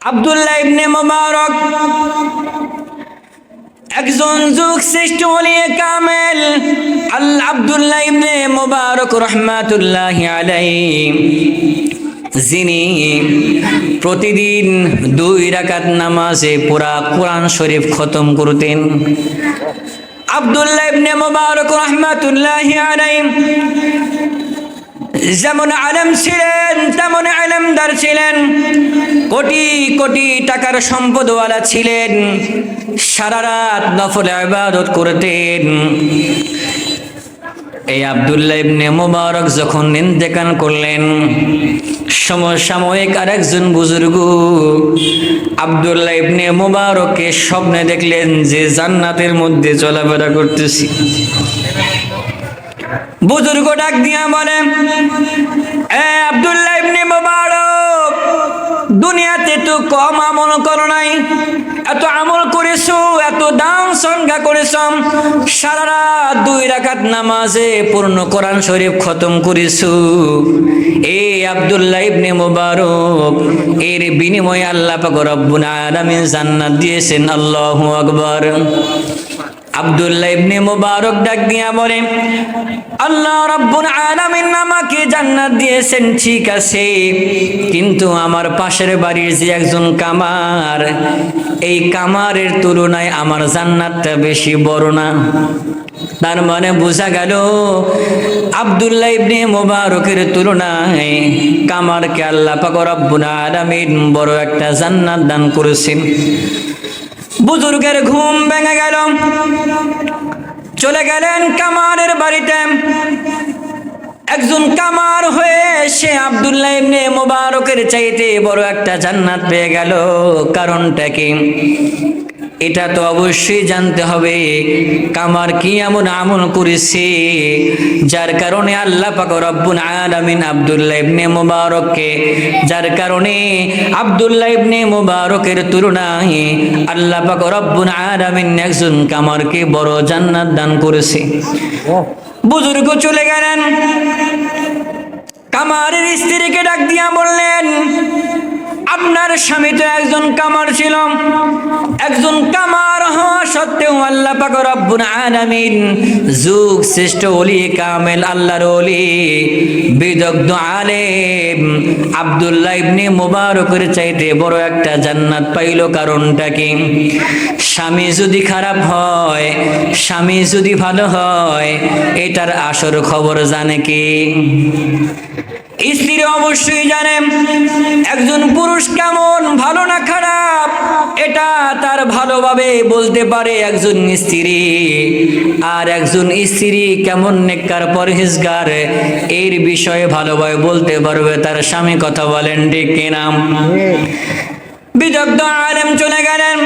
আব্দুল্লাহ ইবনে মোবারক একজন যুগ শ্রেষ্ঠ ওলিয়ে কামেল আল্লাহ আব্দুল্লাহ ইবনে মোবারক রহমাতুল্লাহ আলাইহি যিনি প্রতিদিন দুই রাকাত নামাজে পুরা কোরআন শরীফ খতম করতেন। আব্দুল্লাহ ইবনে মোবারক রহমাতুল্লাহ আলাইহি যেমন আলেম ছিলেন, তেমন আলেমদার ছিলেন। কোটি কোটি টাকার সম্পদওয়ালা ছিলেন। সারা রাত নফল ইবাদত করতেন। এই আব্দুল্লাহ ইবনে মুবারক যখন ইন্তেকাল করলেন, সমসাময়িক আরেকজন বুজুর্গ আব্দুল্লাহ ইবনে মুবারককে স্বপ্নে দেখলেন যে জান্নাতের মধ্যে চলাফেরা করতেছি। বুজুর্গ ডাক দিয়া বলে, এ আব্দুল্লাহ ইবনে মুবারক, দুনিয়াতে তো কম আমল করো নাই। এত আমল করেছ, এত দান সংখ্যা করেছ। সারা রাত দুই রাকাত নামাজে পূর্ণ কোরআন শরীফ খতম করেছ। এ আব্দুল্লাহ ইবনে মুবারক, এর বিনিময়ে আল্লাহ পাক রব্বুল আলামিন জান্নাত দিয়েছেন। আল্লাহু আকবার। আব্দুল্লাহ ইবনে মুবারক ডাক দিয়া বলে, আল্লাহ রাব্বুল আলামিন আমাকে জান্নাত দিয়েছেন, ঠিক আছে, কিন্তু আমার পাশের বাড়ির যে একজন কামার, এই কামারের তুলনায় আমার জান্নাতটা বেশি বড় না। তার মানে বোঝা গেল, আব্দুল্লাহ ইবনে মুবারকের তুলনায় কামারকে আল্লাহ পাক রব্বুল আলামিন বড় একটা জান্নাত দান করেছেন। বুজুর্গের ঘুম ভেঙে গেল। চলে গেলেন কামারের বাড়িতে। একজন কামার হয়ে সে আবদুল্লাহ ইবনে মোবারকের চাইতে বড় একটা জান্নাত পেয়ে গেল। কারণটা কি? এটা তো অবশ্যই জানতে হবে। কামার কি এমন আমল করেছে? যার কারণে আল্লাহ পাক রব্বুল আলামিন আব্দুল্লাহ ইবনে মুবারককে যার কারণে আব্দুল্লাহ ইবনে মুবারকের তুলনায় আল্লাহ পাক রব্বুল আলামিন একজন কামারকে বড় জান্নাত দান করেছে। বুজুর্গ চলে গেলেন। কামারের স্ত্রীকে ডাক দিয়া বললেন আপনার স্বামী তো একজন কামার ছিল। একজন কামার হওয়া সত্ত্বেও আল্লাহ পাক রব্বুল যুগ শ্রেষ্ঠ ওলি, কামেল আল্লাহর ওলি, বিদগ্ধ আলেম, আব্দুল্লাহ ইবনে মুবারকের চাইতে বড় একটা জান্নাত পাইল কারণটা কি? স্বামী যদি খারাপ হয়, স্বামী যদি ভালো হয়, এটার আসর খবর জানে কি? স্ত্রী অবশ্যই জানে একজন পুরুষ কেমন ভালো না খারাপ? এটা তার ভালোভাবে বলতে পারে একজন স্ত্রী। আর একজন স্ত্রী কেমন নেককার পরহেজগার এর বিষয়ে ভালোভাবে বলতে পারবে তার স্বামী কথা বলেন ঠিক কিনাম বিদগ্ধ আলেম চলে গেলেন।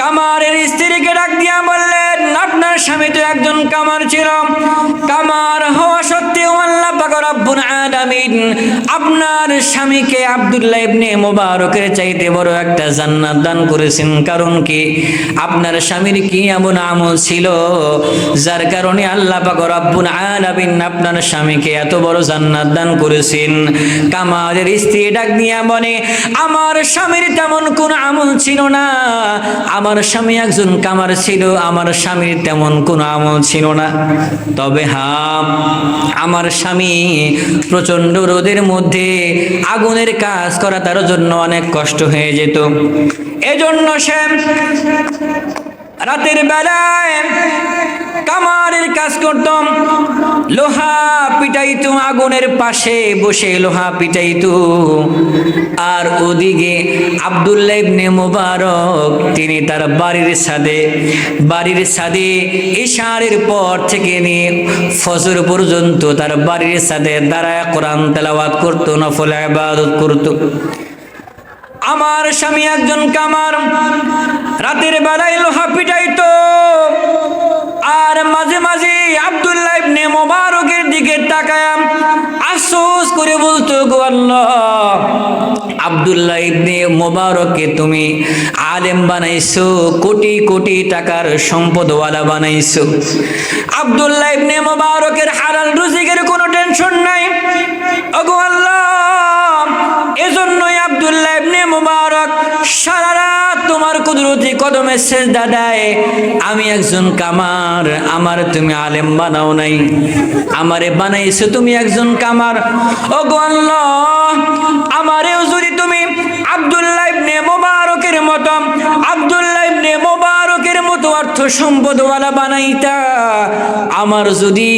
কামারের স্ত্রীকে ডাক দিয়া বললেন, আপনার স্বামী তো একজন কামার ছিল। কামার হওয়া সত্ত্বেও আপনার স্বামীকে আব্দুল্লাহ ইবনে মুবারকের চাইতে বড় একটা জান্নাত দান করেছেন। কারণ কি? আপনার স্বামীর কি এমন আমল ছিল যার কারণে আল্লাহ পাক রব্বুল আলামিন আপনার স্বামীকে এত বড় জান্নাত দান করেছেন? কামারের স্ত্রী ডাক দিয়া বলে, আমার স্বামীর তেমন কোন আমল ছিল না। আমার স্বামী একজন কামার ছিল, আমার স্বামীর তেমন কোনো আমল ছিল না। তবে হ্যাঁ আমার স্বামী প্রচণ্ড রোদের মধ্যে আগুনের কাজ করা তার জন্য অনেক কষ্ট হয়ে যেত। এজন্য সে রাতের বেলায় কামারের কাজ করতাম। লোহা পিটাইতো আগুনের পাশে বসে লোহা পিটাইতো আর ওদিকে আব্দুল্লাহ ইবনে মুবারক, তিনি তার বাড়ির সাদে বাড়ির সাদে ইশারের পর থেকে নিয়ে ফজর পর্যন্ত তার বাড়ির সাদে দাঁড়ায় কোরআন তেলাওয়াত করতো, নফল আবাদত করতো। আমার স্বামী একজন কামার রাতের বেলায় লোহা পিটাইতো। আর মাঝে মাঝে আব্দুল্লাহ ইবনে মোবারকের দিকে তাকায় আফসোস করে বলতো, গো আল্লাহ, আব্দুল্লাহ ইবনে মোবারককে তুমি আলেম বানাইছো, কোটি কোটি টাকার সম্পদওয়ালা বানাইছো। আব্দুল্লাহ ইবনে মোবারকের হালাল রুজিকের কোনো টেনশন নাই। ওগো আল্লাহ মুবারক, সারা রাত তোমার কুদরতি কদমে সেজদা দেয়। আমি একজন কামার, আমার তুমি আলেম বানাও নাই। আমারে বানাইছো তুমি একজন কামার। ও গো আল্লাহ, আমারেও যদি তুমি অর্থ সম্পদওয়ালা বানাইতা। আমার যদি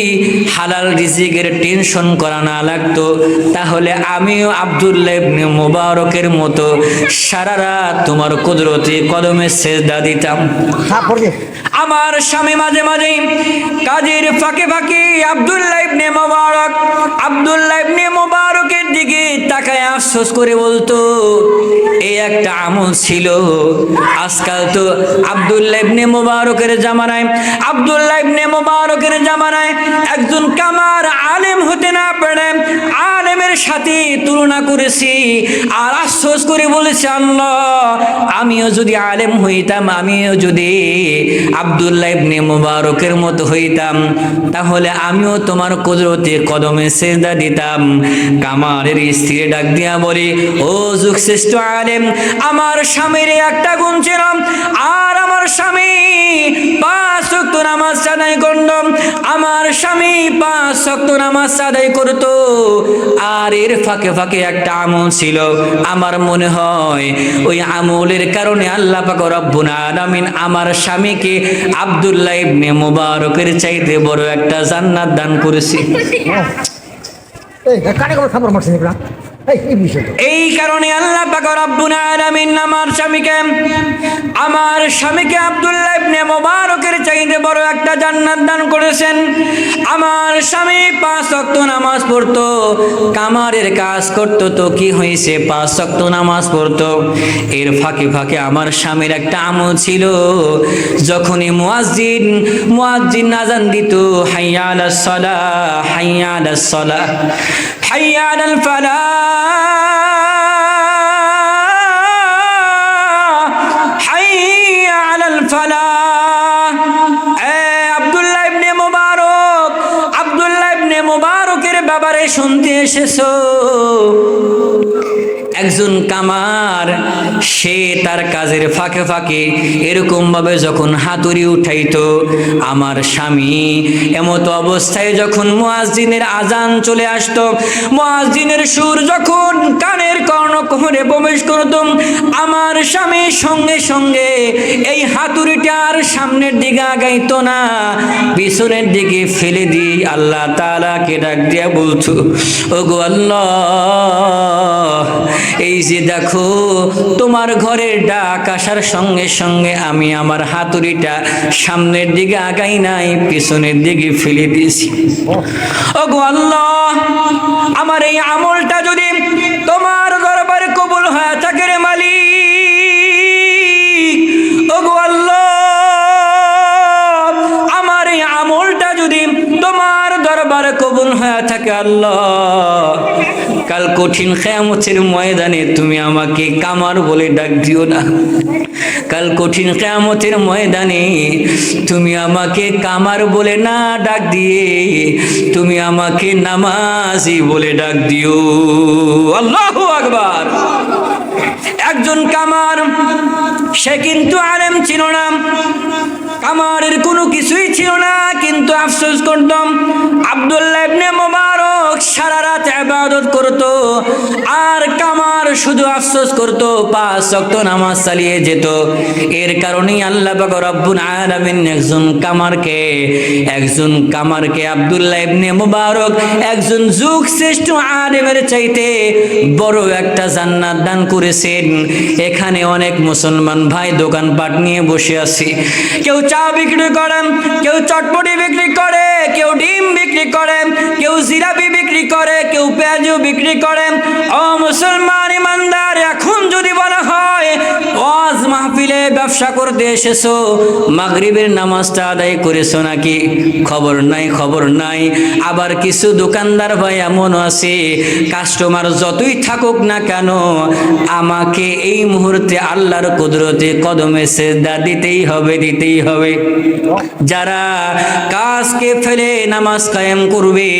হালাল রিজিকের টেনশন করা না লাগতো তাহলে আমিও আব্দুল্লাহ ইবনে মুবারকের মতো সারা রাত তোমার কুদরতি কদমে সেজদা দিতাম। আমার স্বামী মাঝে মাঝে কাজের ফাঁকে ফাঁকে আব্দুল্লাহ ইবনে মোবারক আব্দুল্লাহ ইবনে মোবারকের দিকে তাকায় আফসোস করে বলতো এই একটা আমল ছিল। আজকাল তো আব্দুল্লাহ ইবনে মোবারকের জামানায়, আব্দুল্লাহ ইবনে মোবারকের জামানায় একজন কামার আলেম হতে না পারে আলেমের সাথে তুলনা করেছি আর আশ্বাস করে বলেছে, আল্লাহ, আমিও যদি আলেম হইতাম, আমিও যদি আব্দুল্লাহ ইবনে মুবারকের মতো হইতাম, তাহলে আমিও তোমার কুদরতে কদমে সেজদা দিতাম। কামারের স্ত্রী ডাক দিয়া বলি, ও যুগ শ্রেষ্ঠ আলেম, আমার স্বামীর একটা গুণ ছিল, আর আমার স্বামী পাঁচ ওয়াক্ত নামাজ আদায় করত আমার স্বামী পাঁচ ওয়াক্ত নামাজ আদায় করত। আর এর ফাঁকে ফাঁকে একটা আমল ছিল। আমার মনে হয় ওই আমলের কারণে আল্লাহ পাক রব্বুল আলামিন আমার স্বামীকে আব্দুল্লাহ ইবনে মুবারকের চাইতে বড় একটা জান্নাত দান করেছে। এই কানে কোনো খাবার মারছেন এই এই বিষয়টা। এই কারণে আমার স্বামীকে আমার স্বামীকে আব্দুল্লাহ মুবারকের চাইতে বড় একটা জান্নাত দান করেছেন। আমার স্বামী পাঁচ ওয়াক্ত নামাজ পড়তো, কামারের কাজ করতো তো কি হয়েছে? পাঁচ ওয়াক্ত নামাজ পড়তো। এর ফাঁকে ফাঁকে আমার স্বামীর একটা আমল ছিল, যখনই মুয়াজ্জিন মুয়াজ্জিন আজান দিত, হাইয়া আলাস সালাহ, হাইয়া আলাস সালাহ ব্যাপারে শুনতে একজন কামার, সে তার কাজের ফাঁকে ফাঁকে এরকম ভাবে যখন হাতুড়ি উঠাইতো, আমার স্বামী এমত অবস্থায় যখন মুয়াজ্জিনের আজান চলে আসতো, মুয়াজ্জিনের সুর যখন কানের কর্ণকুহরে প্রবেশ করত আমার স্বামী সঙ্গে সঙ্গে এই হাতুড়িটা আর সামনের দিকে আগাইতো না। পিছনের দিকে ফেলে দিয়ে আল্লাহ তাআলাকে ডাক দিয়া বলতো ওগো আল্লাহ এই যে দেখো তোমার ঘরের ডাক আসার সঙ্গে সঙ্গে আমি আমার হাতুড়িটা সামনের দিকে আগাই নাই পিছনের দিকে ফেলে দিয়েছি। ওগো আল্লাহ আমার এই আমলটা যদি দরবারে কবুল হয়ে থাকে, আল্লাহ। কাল কঠিন খেয়ামতের ময়দানে তুমি আমাকে কামার বলে ডাক দিও না। কাল কঠিন কেয়ামতের ময়দানে তুমি আমাকে কামার বলে না ডাক দিয়ে, তুমি আমাকে নামাজি বলে ডাক দিও। আল্লাহ আকবার। একজন কামার, সে কিন্তু আলেম ছিল কামারের কোনো কিছুই ছিল না, কিন্তু আফসোস করতাম আব্দুল্লাহ ইবনে মোবারক সারা রাত ইবাদত করত আর কামার শুধু আফসোস করত, পাঁচ ওয়াক্ত নামাজ চালিয়ে যেত। এর কারণেই আল্লাহ পাক রব্বুল আলামিন একজন কামারকে একজন কামারকে আব্দুল্লাহ ইবনে মোবারক একজন যুগ শ্রেষ্ঠ আলেমের চাইতে বড় একটা জান্নাত দান করেছেন। এখানে অনেক মুসলমান ভাই দোকানপাট নিয়ে বসে আছি। কেউ চা বিক্রি করেন, কেউ চটপটি বিক্রি করে, কেউ ডিম বিক্রি করে, কেউ জিরাপি বিক্রি করে, কেউ পেঁয়াজু বিক্রি করে ও মুসলমান ইমানদার, এখন যদি বলা হয় ওয়াজ মাহফিলে ব্যবসা করতে এসেছ, মাগরিবের নামাজটা আদায় করেছ নাকি? খবর নাই খবর নাই। আবার কিছু দোকানদার ভাই এমন আছে কাস্টমার যতই থাকুক না কেন, আমাকে এই মুহূর্তে আল্লাহর কুদরতে কদমে সেজদা দিতেই হবে দিতেই হবে। যারা কাজকে ফেলে নামাজ কায়েম করবে,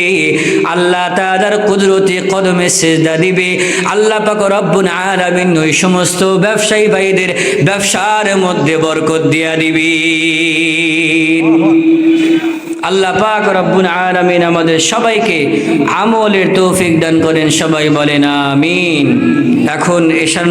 আল্লাহ তাআলার কুদরতে কদমে দিবে। আল্লাহ পাক রব্বুল আলামিন ওই সমস্ত ব্যবসায়ী ভাইদের ব্যবসার মধ্যে বরকত দিয়া দিবি। আল্লাহ পাক রব্বুল আলামিন আমাদের সবাইকে আমলের তৌফিক দান করেন, সবাই বলেন আমিন। এখন এশার